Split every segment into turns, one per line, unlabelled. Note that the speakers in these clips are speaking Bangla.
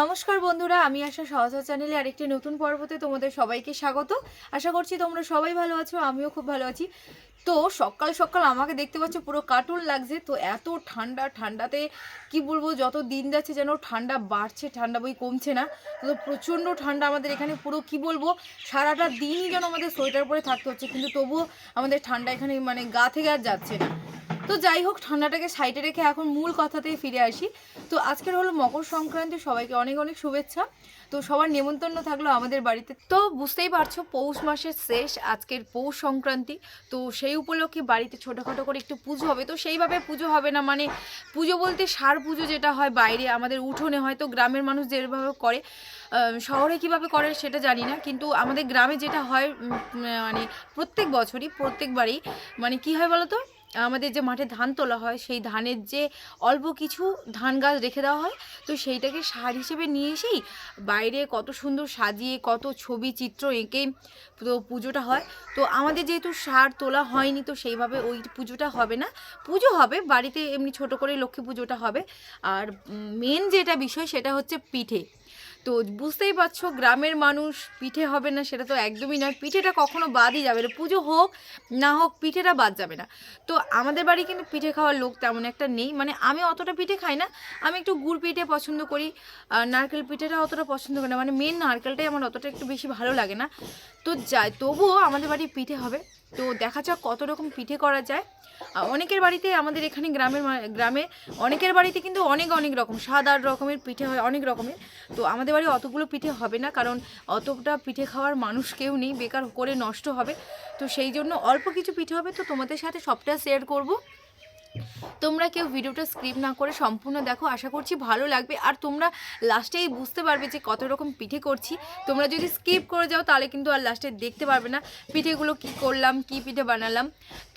নমস্কার বন্ধুরা, আমি আশা সহজা চ্যানেলে আরেকটি নতুন পর্বতে তোমাদের সবাইকে স্বাগত। আশা করছি তোমরা সবাই ভালো আছো, আমিও খুব ভালো আছি। তো সকাল সকাল আমাকে দেখতে পাচ্ছ পুরো কার্টুন লাগছে, তো এত ঠান্ডা, ঠান্ডাতে কি বলব, যত দিন যাচ্ছে যেন ঠান্ডা বাড়ছে, ঠান্ডা বই কমছে না। তো প্রচণ্ড ঠান্ডা আমাদের এখানে, পুরো কি বলব, সারাটা দিনই যেন আমাদের সোয়েটার পরে থাকতে হচ্ছে, কিন্তু তবুও আমাদের ঠান্ডা এখানে মানে গা থেকে আর যাচ্ছে না। তো যাই হোক, ঠান্ডাটাকে সাইডে রেখে এখন মূল কথাতেই ফিরে আসি। তো আজকের হলো মকর সংক্রান্তি, সবাইকে অনেক অনেক শুভেচ্ছা। তো সবার নেমন্তন্ন থাকল আমাদের বাড়িতে। তো বুঝতেই পারছ, পৌষ মাসের শেষ আজকের পৌষ সংক্রান্তি। তো সেই উপলক্ষে বাড়িতে ছোটোখাটো করে একটু পুজো হবে। তো সেইভাবে পুজো হবে না মানে পুজো বলতে সার পুজো যেটা হয় বাইরে, আমাদের উঠোনে হয়তো গ্রামের মানুষ যেভাবে করে শহরে কীভাবে করে সেটা জানি না। কিন্তু আমাদের গ্রামে যেটা হয় মানে প্রত্যেক বছরই প্রত্যেকবারই মানে কি হয় বলো তো? আমাদের যে মাঠে ধান তোলা হয়, সেই ধানের যে অল্প কিছু ধান গাছ রেখে দেওয়া হয়, তো সেইটাকে সার হিসেবে নিয়ে এসেই বাইরে কত সুন্দর সাজিয়ে, কত ছবি, চিত্র এঁকে তো পুজোটা হয়। তো আমাদের যেহেতু সার তোলা হয়নি, তো সেইভাবে ওই পুজোটা হবে না। পুজো হবে, বাড়িতে এমনি ছোট করে লক্ষ্মী পুজোটা হবে। আর মেন যেটা বিষয় সেটা হচ্ছে পিঠে। তো বুঝতেই পারছ, গ্রামের মানুষ পিঠে হবে না, সেটা তো একদমই নয়। পিঠেটা কখনো বাদই যাবে না। পুজো হোক, না হোক, পিঠেটা বাদ যাবে না। তো আমাদের বাড়ি কিন্তু পিঠে খাওয়ার লোক তেমন একটা নেই। মানে আমি অতটা পিঠে খাই না। আমি একটু গুড় পিঠে পছন্দ করি। নারকেল পিঠেটা অতটা পছন্দ করি না। মানে মেন নারকেলটাই আমার অতটা একটু বেশি ভালো লাগে না। তো যাই, তবুও আমাদের বাড়ি পিঠে হবে। তো দেখা যাক কত রকম পিঠে করা যায়। অনেকের বাড়িতে আমাদের এখানে গ্রামের গ্রামে অনেকের বাড়িতে কিন্তু অনেক অনেক রকম সাত আট রকমের পিঠে হয় অনেক রকমের। তো আমাদের বাড়ি অতগুলো পিঠে হবে না, কারণ অতটা পিঠে খাওয়ার মানুষ কেউ নেই, বেকার করে নষ্ট হবে। তো সেই জন্য অল্প কিছু পিঠে হবে, তো তোমাদের সাথে সবটা শেয়ার করব। তোমরা কেউ ভিডিওটা স্ক্রিপ না করে সম্পূর্ণ দেখো, আশা করছি ভালো লাগবে। আর তোমরা লাস্টেই বুঝতে পারবে যে কত রকম পিঠে করছি। তোমরা যদি স্কিপ করে যাও, তাহলে কিন্তু আর লাস্টে দেখতে পারবে না পিঠেগুলো কি করলাম, কি পিঠে বানালাম।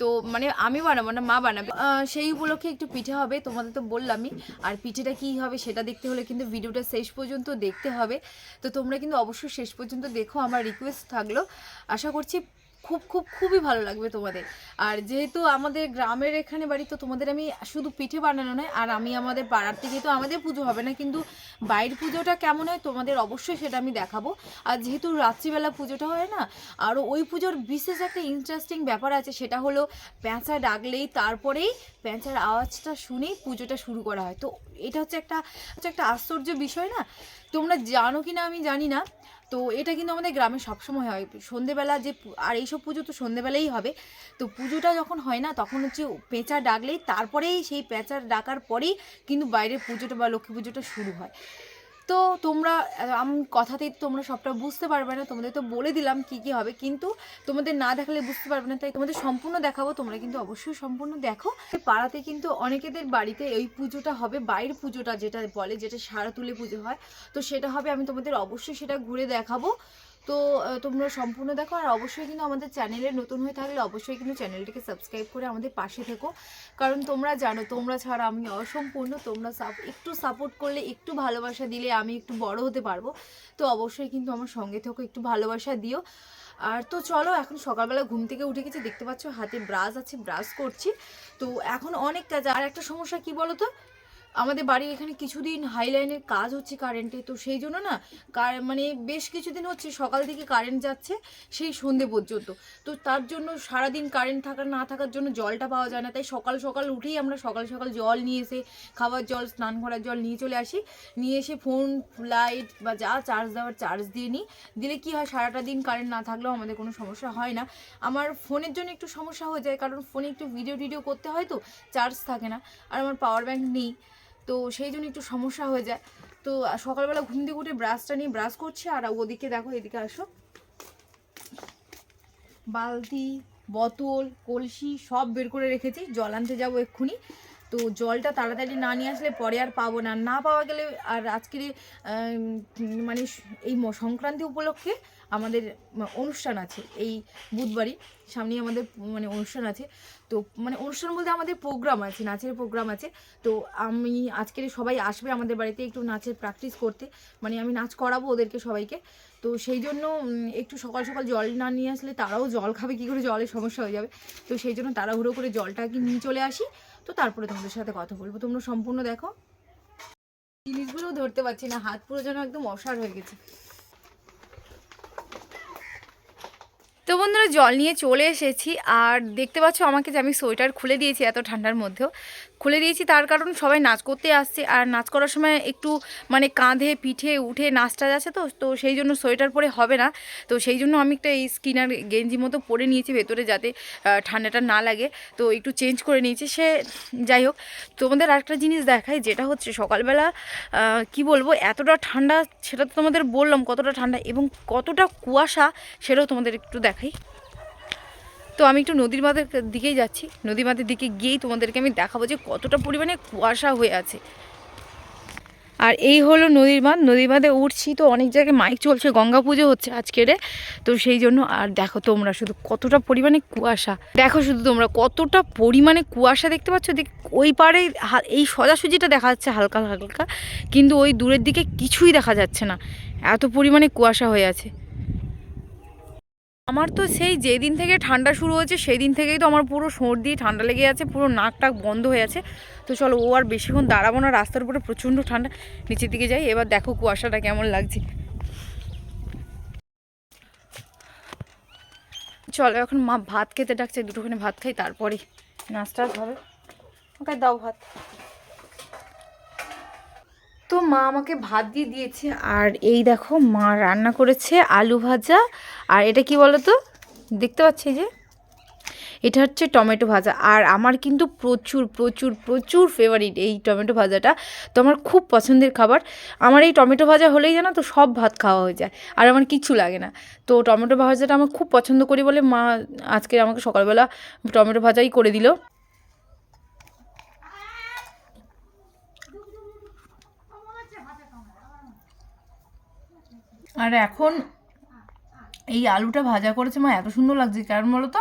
তো মানে আমি বানাবো না, মা বানাবে। সেই উপলক্ষে একটু পিঠে হবে, তোমাদের তো বললামই। আর পিঠেটা কী হবে সেটা দেখতে হলে কিন্তু ভিডিওটা শেষ পর্যন্ত দেখতে হবে। তো তোমরা কিন্তু অবশ্যই শেষ পর্যন্ত দেখো, আমার রিকোয়েস্ট থাকল। আশা করছি খুব খুব, খুবই ভালো লাগবে তোমাদের। আর যেহেতু আমাদের গ্রামের এখানে বাড়ি, তো তোমাদের আমি শুধু পিঠে বানানো নয়, আর আমি আমাদের পাড়ার থেকে তো আমাদের পুজো হবে না, কিন্তু বাইরের পুজোটা কেমন হয় তোমাদের অবশ্যই সেটা আমি দেখাবো। আর যেহেতু রাত্রিবেলা পুজোটা হয় না, আর ওই পুজোর বিশেষ একটা ইন্টারেস্টিং ব্যাপার আছে, সেটা হলো প্যাঁচা ডাকলেই তারপরেই প্যাঁচার আওয়াজটা শুনেই পুজোটা শুরু করা হয়। তো এটা হচ্ছে একটা হচ্ছে একটা আশ্চর্য বিষয় না? তোমরা জানো কি না আমি জানি না। তো এটা কিন্তু আমাদের গ্রামে সবসময় হয়। সন্ধেবেলা যে আর এইসব পুজো তো সন্ধেবেলাই হবে। তো পুজোটা যখন হয় না, তখন হচ্ছে পেঁচা ডাকলেই তারপরেই সেই পেঁচা ডাকার পরেই কিন্তু বাইরে পুজোটা বা লক্ষ্মী পুজোটা শুরু হয়। তো তোমরা আমি, কথাতেই তোমরা সবটা বুঝতে পারবে না। তোমাদের তো বলে দিলাম কি কি হবে। কিন্তু তোমাদের না দেখালে বুঝতে পারবে না, তাই তোমাদের সম্পূর্ণ দেখাবো। তোমরা কিন্তু অবশ্যই সম্পূর্ণ দেখো। পাড়াতে কিন্তু অনেকেদের বাড়িতে এই পুজোটা হবে, বাইর পুজোটা যেটা বলে, যেটা সারা তুলে পুজো হয়। তো সেটা হবে, আমি তোমাদের অবশ্যই সেটা ঘুরে দেখাবো। তো তোমরা সম্পূর্ণ দেখো আর অবশ্যই কিন্তু আমাদের চ্যানেলে নতুন হয়ে থাকলে অবশ্যই কিন্তু চ্যানেলটিকে সাবস্ক্রাইব করে আমাদের পাশে থেকো। কারণ তোমরা জানো, তোমরা ছাড়া আমি অসম্পূর্ণ, তোমরা একটু সাপোর্ট করলে, একটু ভালোবাসা দিলে আমি একটু বড় হতে পারব। তো অবশ্যই কিন্তু আমার সঙ্গে থেকো, একটু ভালোবাসা দিও। আর তো চলো, এখন সকালবেলা ঘুম থেকে উঠে গেছি, দেখতে পাচ্ছ হাতে ব্রাশ আছে, ব্রাশ করছি। তো এখন অনেক কাজ আর একটা সমস্যা কি বলো তো আমাদের বাড়ির এখানে কিছুদিন হাইলাইনের কাজ হচ্ছে কারেন্টে তো সেই জন্য না কার- মানে বেশ কিছুদিন হচ্ছে সকাল থেকে কারেন্ট যাচ্ছে সেই সন্ধে পর্যন্ত। তো তার জন্য সারাদিন কারেন্ট থাকার না থাকার জন্য জলটা পাওয়া যায় না। তাই সকাল সকাল উঠেই আমরা সকাল সকাল জল নিয়ে এসে খাবার জল, স্নান করার জল নিয়ে চলে আসি। নিয়ে এসে ফোন লাইট বা যা চার্জ দেওয়ার চার্জ দিয়ে নিই। দিলে কি হয়, সারাটা দিন কারেন্ট না থাকলেও আমাদের কোনো সমস্যা হয় না। আমার ফোনের জন্য একটু সমস্যা হয়ে যায়, কারণ ফোনে একটু ভিডিও টিডিও করতে হয় তো চার্জ থাকে না। আর আমার পাওয়ার ব্যাংক নেই। তো সেই জন্য একটু সমস্যা হয়ে যায়। তো সকালবেলা ঘুম দিয়ে উঠে ব্রাশটা নিয়ে ব্রাশ করছি, আর ওদিকে দেখো, এদিকে আসো। বালতি, বোতল, কলসি সব বের করে রেখেছি, জল আনতে যাব এক্ষুনি। তো জলটা তাড়াতাড়ি না নিয়ে আসলে পরে আর পাবো না। না পাওয়া গেলে আর আজকের মানে এই সংক্রান্তি উপলক্ষে আমাদের অনুষ্ঠান আছে, এই বুধবারই সামনেই আমাদের মানে অনুষ্ঠান আছে। তো মানে অনুষ্ঠান বলতে আমাদের প্রোগ্রাম আছে, নাচের প্রোগ্রাম আছে। তো আমি আজকের সবাই আসবে আমাদের বাড়িতে একটু নাচের প্র্যাকটিস করতে। মানে আমি নাচ করাবো ওদেরকে সবাইকে। তো সেই জন্য একটু সকাল সকাল জল না নিয়ে আসলে তারাও জল খাবে, কী করে জলের সমস্যা হয়ে যাবে। তো সেই জন্য তাড়াহুড়ো করে জলটাকে নিয়ে চলে আসি। তো তারপরে তোমাদের সাথে কথা বলব। তোমরা সম্পূর্ণ দেখো। জিনিসগুলো ধরতে পারছি না, হাত পুরো যেন একদম অসার হয়ে গেছে। তো বন্ধুরা জল নিয়ে চলে এসেছি, আর দেখতে পাচ্ছ আমাকে যে আমি সোয়েটার খুলে দিয়েছি এত ঠান্ডার মধ্যেও। খুলে দিয়েছি তার কারণ সবাই নাচ করতে আসছে, আর নাচ করার সময় একটু মানে কাঁধে, পিঠে উঠে নাচটা যাচ্ছে তো তো সেই জন্য সোয়েটার পরে হবে না। তো সেই জন্য আমি একটা এই স্কিনার গেঞ্জি মতো পরে নিয়েছি ভেতরে যাতে ঠান্ডাটা না লাগে। তো একটু চেঞ্জ করে নিয়েছি, সে যাই হোক। তোমাদের আরেকটা জিনিস দেখাই, যেটা হচ্ছে সকালবেলা কি বলব, এতটা ঠান্ডা সেটা তো তোমাদের বললাম কতটা ঠান্ডা এবং কতটা কুয়াশা সেটাও তোমাদের একটু দেখাই। তো আমি একটু নদীর মাদের দিকেই যাচ্ছি। নদী মাদের দিকে গিয়েই তোমাদেরকে আমি দেখাবো যে কতটা পরিমাণে কুয়াশা হয়ে আছে। আর এই হলো নদীর বাঁধ নদীর বাঁধে উঠছি তো অনেক জায়গায় মাইক চলছে, গঙ্গা পুজো হচ্ছে আজকেরে। তো সেই জন্য আর দেখো তোমরা শুধু কতটা পরিমাণে কুয়াশা। দেখো শুধু তোমরা কতটা পরিমাণে কুয়াশা দেখতে পাচ্ছ। দেখ, ওই পারে এই সোজাসুজিটা দেখা যাচ্ছে হালকা হালকা। কিন্তু ওই দূরের দিকে কিছুই দেখা যাচ্ছে না। এত পরিমাণে কুয়াশা হয়ে আছে। আমার তো সেই যেদিন থেকে ঠান্ডা শুরু হয়েছে সেই দিন থেকেই তো আমার পুরো সর্দি, ঠান্ডা লেগে আছে, পুরো নাক টাক বন্ধ হয়ে আছে। তো চলো, ও আর বেশিক্ষণ দাঁড়াবো না, রাস্তার উপরে প্রচণ্ড ঠান্ডা। নিচের দিকে যাই, এবার দেখো কুয়াশাটা কেমন লাগছে। চলো, এখন মা ভাত খেতে ডাকছে, দুটোখানে ভাত খাই তারপরে নাস্তা হবে। ওকে, দাও ভাত। তো মা আমাকে ভাত দিয়ে দিয়েছে। আর এই দেখো, মা রান্না করেছে আলু ভাজা। আর এটা কি বলো তো দেখতে পাচ্ছি যে? এটা হচ্ছে টমেটো ভাজা। আর আমার কিন্তু প্রচুর প্রচুর প্রচুর ফেভারিট এই টমেটো ভাজাটা। তো আমার খুব পছন্দের খাবার। আমার এই টমেটো ভাজা হলেই জানো তো সব ভাত খাওয়া হয়ে যায়। আর আমার কিচ্ছু লাগে না। তো টমেটো ভাজাটা আমার খুব পছন্দ করি বলে মা আজকে আমাকে সকালবেলা টমেটো ভাজাই করে দিল। আর এখন এই আলুটা ভাজা করেছে মা, এত সুন্দর লাগছে। কারণ বলতো,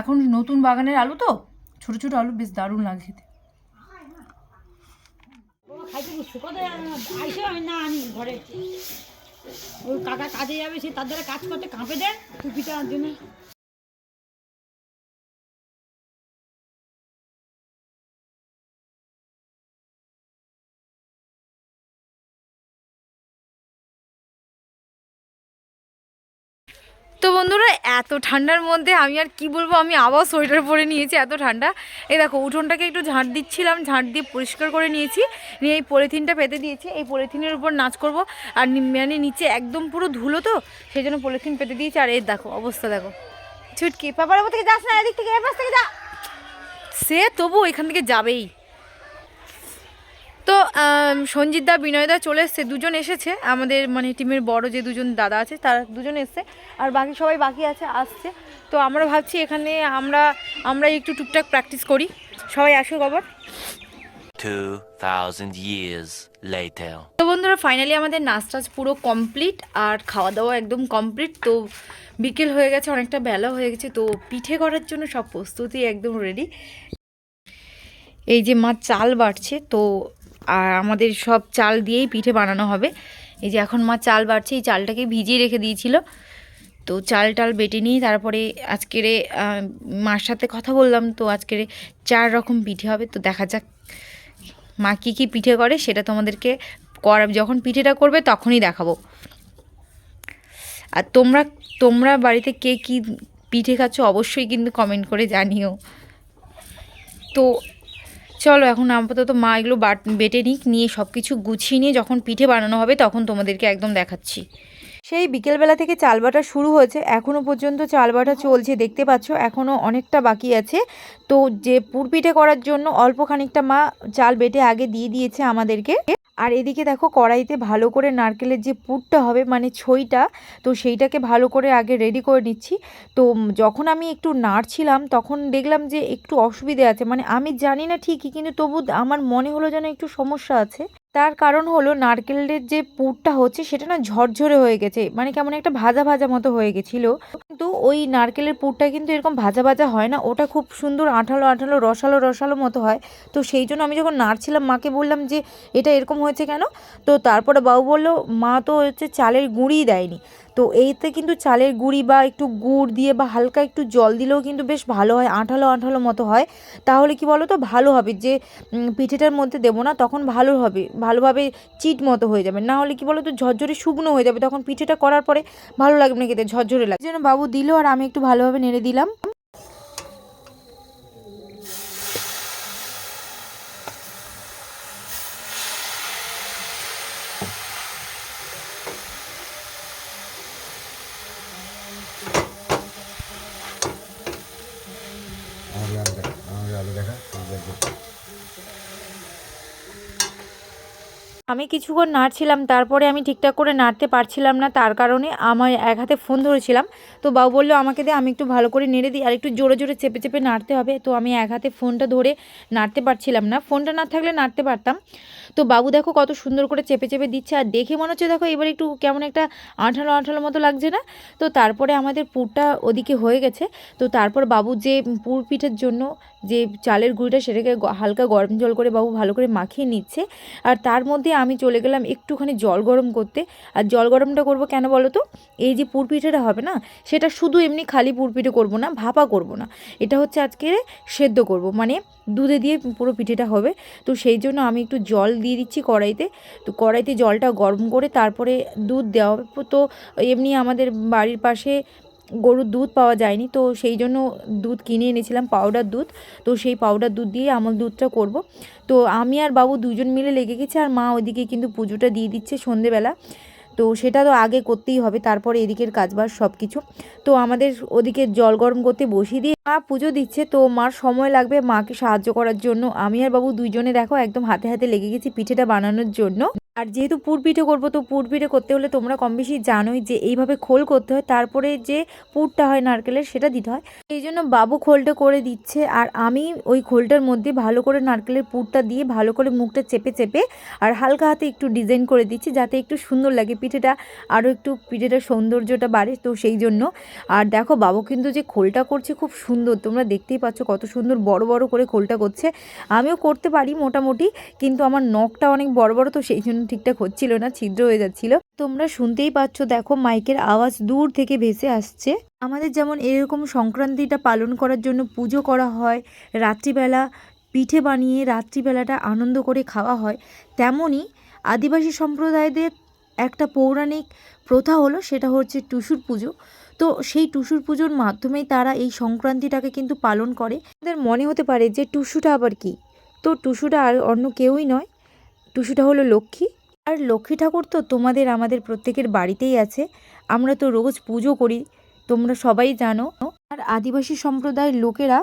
এখন নতুন বাগানের আলু তো, ছোট ছোট আলু বেশ দারুণ লাগছে খেতে।
কাকা কাজে যাবে, সে তার দ্বারা কাজ করতে কাঁপে দেন টুপিটা দিনে
তো বন্ধুরা, এত ঠান্ডার মধ্যে আমি আর কি বলব, আমি আবার সোয়েটার পরে নিয়েছি এত ঠান্ডা। এই দেখো, উঠোনটাকে একটু ঝাঁট দিচ্ছিলাম, ঝাঁট দিয়ে পরিষ্কার করে নিয়েছি। নিয়ে এই পলিথিনটা পেতে দিয়েছি, এই পলিথিনের উপর নাচ করব। আর মানে নিচে একদম পুরো ধুলো তো, সেই জন্য পলিথিন পেতে দিয়েছি। আর এই দেখো, অবস্থা দেখো। ছুটকি, পাপার থেকে যাস না, এদিক থেকে, এপাশ থেকে যা। সে তবু এখান থেকে যাবেই। তো সঞ্জিত দা বিনয় দা চলে এসছে দুজন এসেছে। আমাদের মানে টিমের বড় যে দুজন দাদা আছে তারা দুজন এসছে। আর বাকি সবাই বাকি আছে আসছে। তো আমরা ভাবছি এখানে আমরা আমরা একটু টুকটাক প্র্যাকটিস করি। সবাই আসুক আবার।
2,000 years later.
তো বন্ধুরা ফাইনালি আমাদের নাচ টাচ পুরো কমপ্লিট আর খাওয়া দাওয়া একদম কমপ্লিট তো বিকেল হয়ে গেছে অনেকটা বেলা হয়ে গেছে তো পিঠে করার জন্য সব প্রস্তুতি একদম রেডি এই যে মা চাল বাড়ছে তো আর আমাদের সব চাল দিয়েই পিঠে বানানো হবে। এই যে এখন মা চাল বাড়ছে, এই চালটাকে ভিজিয়ে রেখে দিয়েছিল। তো চাল টাল বেটে নিয়ে তারপরে আজকের মার সাথে কথা বললাম, তো আজকের চার রকম পিঠে হবে। তো দেখা যাক মা কী কী পিঠে করে, সেটা তোমাদেরকে করা, যখন পিঠেটা করবে তখনই দেখাবো। আর তোমরা তোমরা বাড়িতে কে কী পিঠে খাচ্ছ অবশ্যই কিন্তু কমেন্ট করে জানিও। তো চলো এখন আপাতত মা এগুলো বাট নিক, নিয়ে সব কিছু গুছিয়ে নিয়ে যখন পিঠে বানানো হবে তখন তোমাদেরকে একদম দেখাচ্ছি। সেই বিকেলবেলা থেকে চাল বাটা শুরু হয়েছে এখনও পর্যন্ত চাল বাটা চলছে, দেখতে পাচ্ছ এখনও অনেকটা বাকি আছে। তো যে পুরপিঠে করার জন্য অল্প খানিকটা মা চাল বেটে আগে দিয়ে দিয়েছে আমাদেরকে। আর এদিকে দেখো কড়াইতে ভালো করে নারকেলের যে পুরটা হবে মানে ছইটা, তো সেইটাকে ভালো করে আগে রেডি করে নিচ্ছি। তো যখন আমি একটু নাড়ছিলাম, তখন দেখলাম যে একটু অসুবিধে আছে। মানে আমি জানি না ঠিকই, কিন্তু তবু আমার মনে হলো যেন একটু সমস্যা আছে। তার কারণ হলো নারকেলের যে পুরটা হচ্ছে সেটা না ঝরঝরে হয়ে গেছে মানে কেমন একটা ভাজা ভাজা মতো হয়ে গেছিল। কিন্তু ওই নারকেলের পুরটা কিন্তু এরকম ভাজা ভাজা হয় না, ওটা খুব সুন্দর আঠালো আঠালো রসালো রসালো মতো হয়। তো সেই জন্য আমি যখন নাড়ছিলাম, মাকে বললাম যে এটা এরকম হয়েছে কেন? তো তারপরে বাবু বলল, মা তো হচ্ছে চালের গুঁড়িই দেয়নি। তো এইতে কিন্তু চালের গুঁড়ি বা একটু গুড় দিয়ে বা হালকা একটু জল দিলেও কিন্তু বেশ ভালো হয়, আঁঠালো আঁঠালো মতো হয়। তাহলে কি বলো তো ভালো হবে যে পিঠেটার মধ্যে দেবো না, তখন ভালো হবে, ভালোভাবে চিট মতো হয়ে যাবে। না হলে কি বলো তো ঝরঝরে শুকনো হয়ে যাবে। তখন পিঠেটা করার পরে ভালো লাগবে না খেতে, ঝরঝরে লাগবে। যেন বাবু দিল আর আমি একটু ভালোভাবে নেড়ে দিলাম
আমাদের আলু দেখা আমাদের আলু দেখা
আমি কিছুক্ষণ নাড়ছিলাম, তারপরে আমি ঠিকঠাক করে নাড়তে পারছিলাম না, তার কারণে আমার এক হাতে ফোন ধরেছিলাম। তো বাবু বলল, আমাকে দে, আমি একটু ভালো করে নেড়ে দিই, আর একটু জোরে জোরে চেপে চেপে নাড়তে হবে। তো আমি এক হাতে ফোনটা ধরে নাড়তে পারছিলাম না, ফোনটা না থাকলে নাড়তে পারতাম। তো বাবু দেখো কত সুন্দর করে চেপে চেপে দিচ্ছে, আর দেখে মনে হচ্ছে, দেখো এবার একটু কেমন একটা আঠালো আঠালো মতো লাগছে না? তো তারপরে আমাদের পুরটা ওদিকে হয়ে গেছে। তো তারপর বাবু যে পুর পিঠের জন্য যে চালের গুঁড়িটা, সেটাকে হালকা গরম জল করে বাবু ভালো করে মাখিয়ে নিচ্ছে। আর তার মধ্যে আমি চলে গেলাম একটুখানি জল গরম করতে। আর জল গরমটা করব কেন বলো তো এই যে পুরপিঠেটা হবে না, সেটা শুধু এমনি খালি পুরপিঠে করব না, ভাপা করব না। এটা হচ্ছে আজকে সেদ্ধ করব মানে দুধে দিয়ে পুরো পিঠেটা হবে। তো সেই জন্য আমি একটু জল দিয়ে দিচ্ছি কড়াইতে। তো কড়াইতে জলটা গরম করে তারপরে দুধ দেওয়া তো এমনি আমাদের বাড়ির পাশে গরুর দুধ পাওয়া যায়নি। তো সেই জন্য দুধ কিনে এনেছিলাম পাউডার দুধ। তো সেই পাউডার দুধ দিয়ে আমল দুধটা করব। তো আমি আর বাবু দুজন মিলে লেগে গেছি আর মা ওইদিকে কিন্তু পুজোটা দিয়ে দিচ্ছে সন্ধেবেলা। তো সেটা তো আগে করতেই হবে, তারপরে এদিকের কাজবাজ সব কিছু তো আমাদের ওদিকে জল গরম করতে বসিয়ে দিয়ে মা পুজো দিচ্ছে, তো মার সময় লাগবে মাকে সাহায্য করার জন্য। আমি আর বাবু দুইজনে দেখো একদম হাতে হাতে লেগে গেছি পিঠেটা বানানোর জন্য। আর যেহেতু পুর পিঠে করব, তো পুর পিঠে করতে হলে তোমরা কম বেশি জানোই যে এইভাবে খোল করতে হয়, তারপরে যে পুরটা হয় নারকেলের সেটা দিতে হয়। এই জন্য বাবু খোলটা করে দিচ্ছে আর আমি ওই খোলটার মধ্যে ভালো করে নারকেলের পুরটা দিয়ে ভালো করে মুখটা চেপে চেপে আর হালকা হাতে একটু ডিজাইন করে দিচ্ছি যাতে একটু সুন্দর লাগে পিঠেটা, আরও একটু পিঠেটার সৌন্দর্যটা বাড়ে তো সেই জন্য। আর দেখো বাবু কিন্তু যে খোলটা করছে খুব সুন্দর, তোমরা দেখতেই পাচ্ছ কত সুন্দর বড় বড় করে খোলটা করছে। আমিও করতে পারি মোটামুটি, কিন্তু আমার নখটা অনেক বড় বড় তো সেই জন্য ঠিকঠাক হচ্ছিল না, ছিদ্র হয়ে যাচ্ছিল। তোমরা শুনতেই পাচ্ছ, দেখো মাইকের আওয়াজ দূর থেকে ভেসে আসছে। আমাদের যেমন এরকম সংক্রান্তিটা পালন করার জন্য পুজো করা হয়, রাত্রিবেলা পিঠে বানিয়ে রাত্রিবেলাটা আনন্দ করে খাওয়া হয় তেমনই আদিবাসী সম্প্রদায়দের একটা পৌরাণিক প্রথা হলো, সেটা হচ্ছে টুসুর পুজো। তো সেই টুসুর পুজোর মাধ্যমেই তারা এই সংক্রান্তিটাকে কিন্তু পালন করে। তাদের মনে হতে পারে যে টুসুটা আবার কি? তো টুসুটা আর অন্য কেউই নয় টুসুটা হলো লক্ষ্মী। আর লক্ষ্মী ঠাকুর তো তোমাদের, আমাদের প্রত্যেকের বাড়িতেই আছে। আমরা তো রোজ পুজো করি, তোমরা সবাই জানো। আর আদিবাসী সম্প্রদায়ের লোকেরা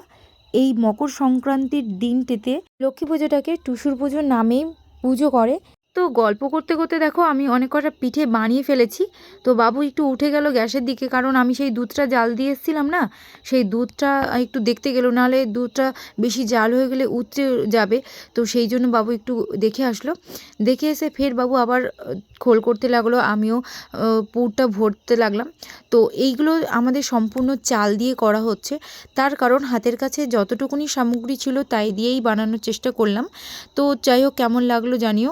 এই মকর সংক্রান্তির দিনটিতে লক্ষ্মী পুজোটাকে টুসুর পুজো নামেই পুজো করে। তো গল্প করতে করতে দেখো আমি অনেক কটা পিঠে বানিয়ে ফেলেছি। তো বাবু একটু উঠে গেল গ্যাসের দিকে কারণ আমি সেই দুধটা জাল দিয়ে এসেছিলাম না, সেই দুধটা একটু দেখতে গেল, নাহলে দুধটা বেশি জাল হয়ে গেলে উতরে যাবে। তো সেই জন্য বাবু একটু দেখে আসলো। দেখে এসে ফের বাবু আবার খোল করতে লাগল, আমিও পুরটা ভরতে লাগলাম। তো এইগুলো আমাদের সম্পূর্ণ চাল দিয়ে করা হচ্ছে। তার কারণ হাতের কাছে যতটুকুনি সামগ্রী ছিল তাই দিয়েই বানানোর চেষ্টা করলাম। তো যাই হোক, কেমন লাগল জানিও।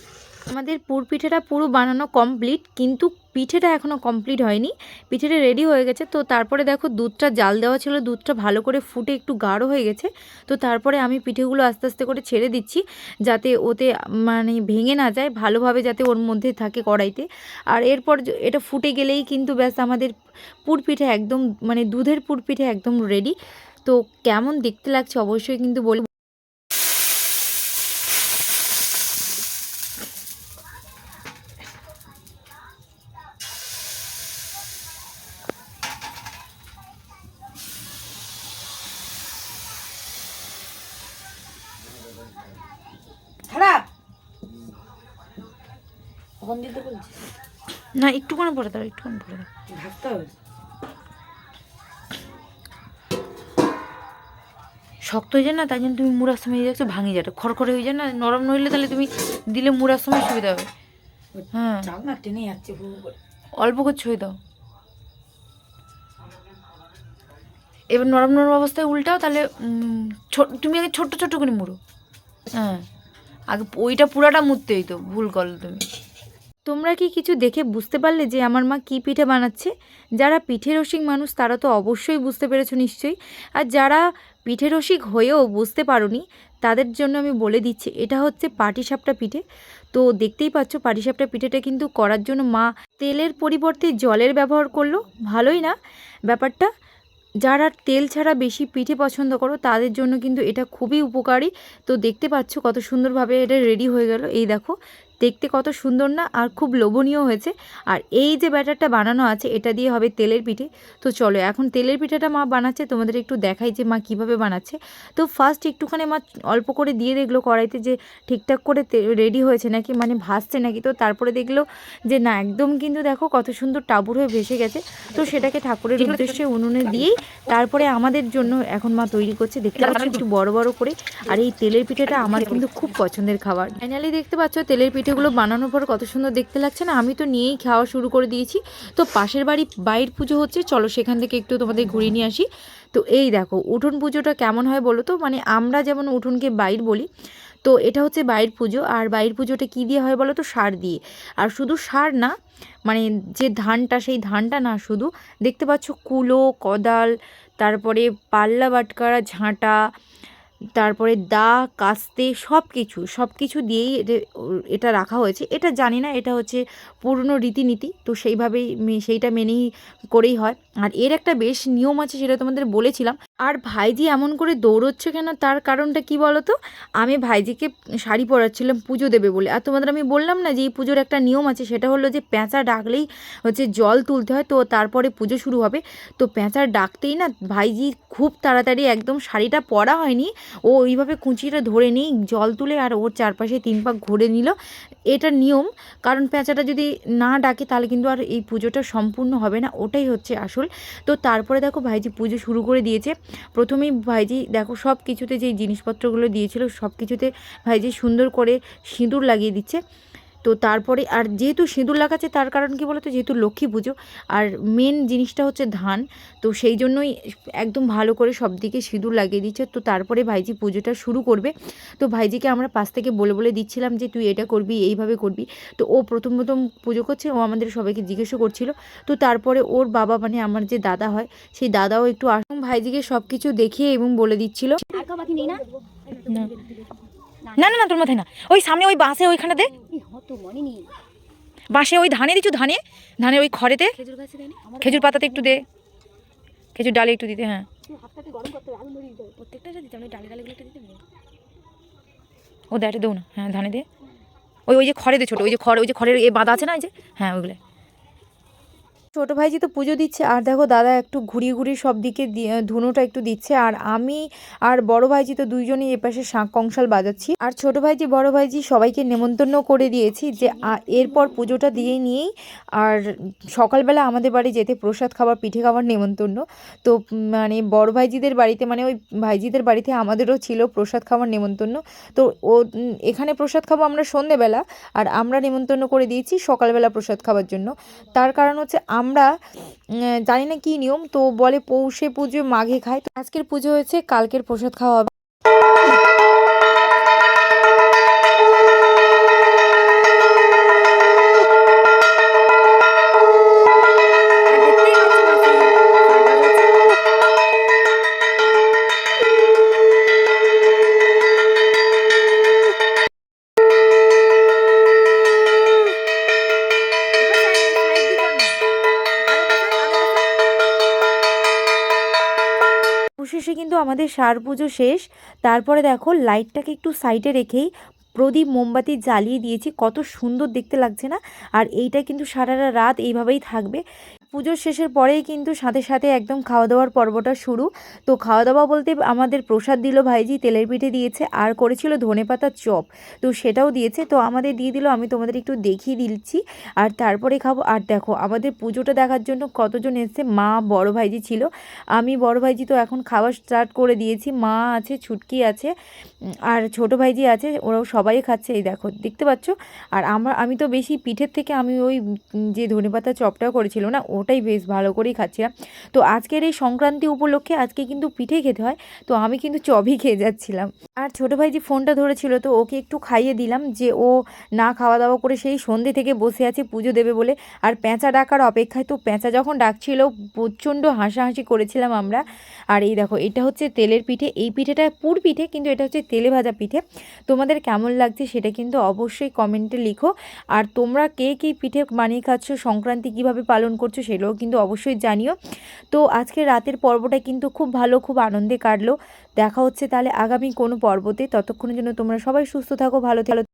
আমাদের পুর পিঠেটা পুরো বানানো কমপ্লিট কিন্তু পিঠেটা এখনও কমপ্লিট হয়নি। পিঠেটা রেডি হয়ে গেছে, তো তারপরে দেখো দুধটা জাল দেওয়া ছিল, দুধটা ভালো করে ফুটে একটু গাঢ় হয়ে গেছে, তো তারপরে আমি পিঠেগুলো আস্তে আস্তে করে ছেড়ে দিচ্ছি, যাতে ওতে মানে ভেঙে না যায়, ভালোভাবে যাতে ওর মধ্যে থাকে কড়াইতে। আর এরপর এটা ফুটে গেলেই কিন্তু ব্যাস আমাদের পুর পিঠে একদম মানে দুধের পুর পিঠে একদম রেডি তো কেমন দেখতে লাগছে অবশ্যই কিন্তু বলব
খারাপ কখন দিতে বলছিস
না একটুখানি পরে দাও একটুখানি পরে দাও
ঢাকতে হবে।
শক্ত হয়ে যায় না তাই জন্য তুমি মুড়ার সময় হয়ে যাচ্ছে ভাঙে যাবে। খড়খড়ে হয়ে যায় না নরম নইলে তাহলে তুমি দিলে মুড়ার সময় সুবিধা হবে। হ্যাঁ।
টেনে যাচ্ছে
অল্প করে ছুঁয়ে দাও। এবার নরম নরম অবস্থায় উল্টাও তাহলে তুমি আগে ছোট্ট ছোট্ট করে মুড়ো। হ্যাঁ। আগে ওইটা পুরাটা মুড়তে হইতো ভুল করল তুমি। তোমরা কি কিছু দেখে বুঝতে পারলে যে আমার মা কী পিঠে বানাচ্ছে? যারা পিঠে রসিক মানুষ, তারা তো অবশ্যই বুঝতে পেরেছ নিশ্চয়ই। আর যারা পিঠে রসিক হয়েও বুঝতে পারোনি, তাদের জন্য আমি বলে দিচ্ছি, এটা হচ্ছে পাটিসাপটা পিঠে। তো দেখতেই পাচ্ছ, পাটিসাপটা পিঠেটা কিন্তু করার জন্য মা তেলের পরিবর্তে জলের ব্যবহার করল। ভালোই না ব্যাপারটা? যারা তেল ছাড়া বেশি পিঠে পছন্দ করো, তাদের জন্য কিন্তু এটা খুবই উপকারী। তো দেখতে পাচ্ছ কত সুন্দরভাবে এটা রেডি হয়ে গেল। এই দেখো দেখতে কত সুন্দর না আর খুব লোভনীয় হয়েছে। আর এই যে ব্যাটারটা বানানো আছে এটা দিয়ে হবে তেলের পিঠে। তো চলো এখন তেলের পিঠাটা মা বানাচ্ছে তোমাদের একটু দেখাই যে মা কীভাবে বানাচ্ছে। তো ফার্স্ট একটুখানি মা অল্প করে দিয়ে দেখল কড়াইতে যে ঠিকঠাক করে রেডি হয়েছে নাকি মানে ভাসছে নাকি। তো তারপরে দেখল যে না একদম কিন্তু দেখো কত সুন্দর টাবুর হয়ে ভেসে গেছে। তো সেটাকে ঠাকুরের উদ্দেশ্যে উনুনে দিয়েই তারপরে আমাদের জন্য এখন মা তৈরি করছে। দেখতে পাচ্ছ একটু বড় বড় করে। আর এই তেলের পিঠাটা আমার কিন্তু খুব পছন্দের খাবার। ফাইনালি দেখতে পাচ্ছ তেলের পিঠেগুলো বানানোর পর কত সুন্দর দেখতে লাগছে না? আমি তো নিয়েই খাওয়া শুরু করে দিয়েছি। তো পাশের বাড়ি বাইর পুজো হচ্ছে, চলো সেখান থেকে একটু তোমাদের ঘুরিয়ে নিয়ে আসি। তো এই দেখো, উঠোন পুজোটা কেমন হয় বলো তো? মানে আমরা যেমন উঠোনকে বাইর বলি, তো এটা হচ্ছে বাইর পুজো। আর বাইর পুজোটা কী দিয়ে হয় বলো তো? সার দিয়ে। আর শুধু সার না মানে যে ধানটা, সেই ধানটা না, শুধু দেখতে পাচ্ছ কুলো, কোদাল, তারপরে পাল্লা বাটকারা, ঝাঁটা তারপরে দা, কাস্তে সব কিছু সব কিছু দিয়েই এটা- রাখা হয়েছে। এটা জানি না, এটা হচ্ছে পুরনো রীতিনীতি, তো সেইভাবেই সেইটা মেনেই করেই হয়। আর এর একটা বেশ নিয়ম আছে সেটা তোমাদের বলেছিলাম। আর ভাইজি এমন করে দৌড়চ্ছে কেন? তার কারণটা কি বলো তো আমি ভাইজিকে শাড়ি পরাচ্ছিলাম পুজো দেবে বলে। আর তোমাদের আমি বললাম না যে এই পুজোর একটা নিয়ম আছে, সেটা হলো যে প্যাঁচা ডাকলেই হচ্ছে জল তুলতে হয়, তো তারপরে পুজো শুরু হবে। তো পেঁচা ডাকতেই না ভাইজি খুব তাড়াতাড়ি একদম শাড়িটা পরা হয়নি। ও ওইভাবে কুঁচিটা ধরে নিই জল তুলে আর ওর চারপাশে তিন পাক ঘুরে নিল। এটা নিয়ম, কারণ প্যাঁচাটা যদি না ডাকে তাহলে কিন্তু আর এই পুজোটা সম্পূর্ণ হবে না। ওটাই হচ্ছে আসল তো তারপরে দেখো ভাইজি পুজো শুরু করে দিয়েছে। প্রথমেই ভাইজি দেখো সব কিছুতে যেই জিনিসপত্রগুলো দিয়েছিল সব কিছুতে ভাইজি সুন্দর করে সিঁদুর লাগিয়ে দিচ্ছে। তো তারপরে আর যেহেতু সিঁদুর লাগাচ্ছে তার কারণ কি বলতো? যেহেতু লক্ষ্মী পুজো আর মেন জিনিসটা হচ্ছে ধান তো সেই জন্যই একদম ভালো করে সব দিকে সিঁদুর লাগিয়ে দিচ্ছে। তো তারপরে ভাইজি পুজোটা শুরু করবে। তো ভাইজিকে আমরা পাশ থেকে বলে বলে দিচ্ছিলাম যে তুই এটা করবি এইভাবে করবি। তো ও প্রথম প্রথম পুজো করছে ও আমাদের সবাইকে জিজ্ঞেসও করছিল। তো তারপরে ওর বাবা মানে আমার যে দাদা হয় সেই দাদাও একটু আসুন ভাইজিকে সব কিছু দেখিয়ে এবং বলে দিচ্ছিল।
আর বাকি নেই না।
না না না তোর মাথায় না। ওই সামনে ওই বাঁশে ওইখানে দে। বাঁশে ওই ধানে দিচ্ছ ধানে? ধানে ওই খড়েতে?
খেজুর
পাতাতে একটু দে। খেজুর ডালে একটু দিতে হ্যাঁ। ও দেয় দেও না হ্যাঁ ধানে দে। ওই ওই যে খড়ে দে ছোটো ওই যে খড় ওই যে খড়ের এ বাঁধা আছে না যে? হ্যাঁ ওইগুলো। ছোটো ভাইজি তো পুজো দিচ্ছে, আর দেখো দাদা একটু ঘুরিয়ে ঘুরিয়ে সব দিকে ধুনোটা একটু দিচ্ছে, আর আমি আর বড় ভাইজি তো দুইজনই এপাশে শাঁখ কংসাল বাজাচ্ছি, আর ছোটো ভাইজি বড় ভাইজি সবাইকে নেমন্তন্ন করে দিয়েছি যে এরপর পুজোটা দিয়ে নিয়েই, আর সকালবেলা আমাদের বাড়ি যেতে প্রসাদ খাবার, পিঠে খাবার নেমন্তন্ন, তো মানে বড় ভাইজিদের বাড়িতে মানে ওই ভাইজিদের বাড়িতে আমাদেরও ছিল প্রসাদ খাবার নেমন্তন্ন, তো ও এখানে প্রসাদ খাব আমরা সন্ধেবেলা, আর আমরা নেমন্তন্ন করে দিয়েছি সকালবেলা প্রসাদ খাবার জন্য, তার কারণ হচ্ছে আমরা জানি না কী নিয়ম, তো বলে পৌষে পুজো মাঘে খায়। তো আজকের পুজো হয়েছে, কালকের প্রসাদ খাওয়া হবে। আমাদের সার পুজো শেষ। তারপরে দেখো লাইটটাকে একটু সাইডে রেখেই প্রদীপ মোমবাতি জ্বালিয়ে দিয়েছি। কত সুন্দর দেখতে লাগছে না? আর এইটা কিন্তু সারা রাত এইভাবেই থাকবে। পুজোর শেষের পরেই কিন্তু সাথে সাথে একদম খাওয়া দাওয়ার পর্বটা শুরু। তো খাওয়া দাওয়া বলতে আমাদের প্রসাদ দিল ভাইজি, তেলের পিঠে দিয়েছে, আর করেছিল ধনেপাতার চপ। তো সেটাও দিয়েছে, তো আমাদের দিয়ে দিল, আমি তোমাদের একটু দেখিয়ে দিচ্ছি। আর তারপরে খাব, আর দেখো, আমাদের পুজোটা দেখার জন্য কতজন এসছে, মা, বড় ভাইজি ছিল। আমি, বড় ভাইজি তো এখন খাওয়া স্টার্ট করে দিয়েছি, মা আছে, ছুটকি আছে, আর ছোট ভাইজি আছে, ওরাও সবাই খাচ্ছে, এই দেখো, দেখতে পাচ্ছ? আর আমার, আমি তো বেশি পিঠের থেকে আমি ওই যে ধনেপাতা চপটা করেছিল না ওটাই বেশ ভালো করেই খাচ্ছিলাম। তো আজকের এই সংক্রান্তি উপলক্ষে আজকে কিন্তু পিঠে খেতে হয়, তো আমি কিন্তু চবই খেয়ে যাচ্ছিলাম। আর ছোটো ভাই যে ফোনটা ধরেছিল, তো ওকে একটু খাইয়ে দিলাম যে ও না খাওয়া দাওয়া করে সেই সন্ধে থেকে বসে আছে পুজো দেবে বলে। আর পেঁচা ডাকার অপেক্ষায় তো পেঁচা যখন ডাকছিল, প্রচণ্ড হাসাহাসি করেছিলাম আমরা। আর এই দেখো, এটা হচ্ছে তেলের পিঠে। এই পিঠেটা পুর পিঠে, কিন্তু এটা হচ্ছে তেলে ভাজা পিঠে। তোমাদের কেমন লাগছে সেটা কিন্তু অবশ্যই কমেন্টে লিখো। আর তোমরা কে কী পিঠে বানিয়ে খাচ্ছ, সংক্রান্তি কীভাবে পালন করছ সেটাও কিন্তু অবশ্যই জানিও। তো আজকে রাতের পর্বটা কিন্তু খুব ভালো, খুব আনন্দে কাটলো। দেখা হচ্ছে তাহলে আগামী কোনো পর্বতে। ততক্ষণের জন্য তোমরা সবাই সুস্থ থাকো, ভালো থাকো।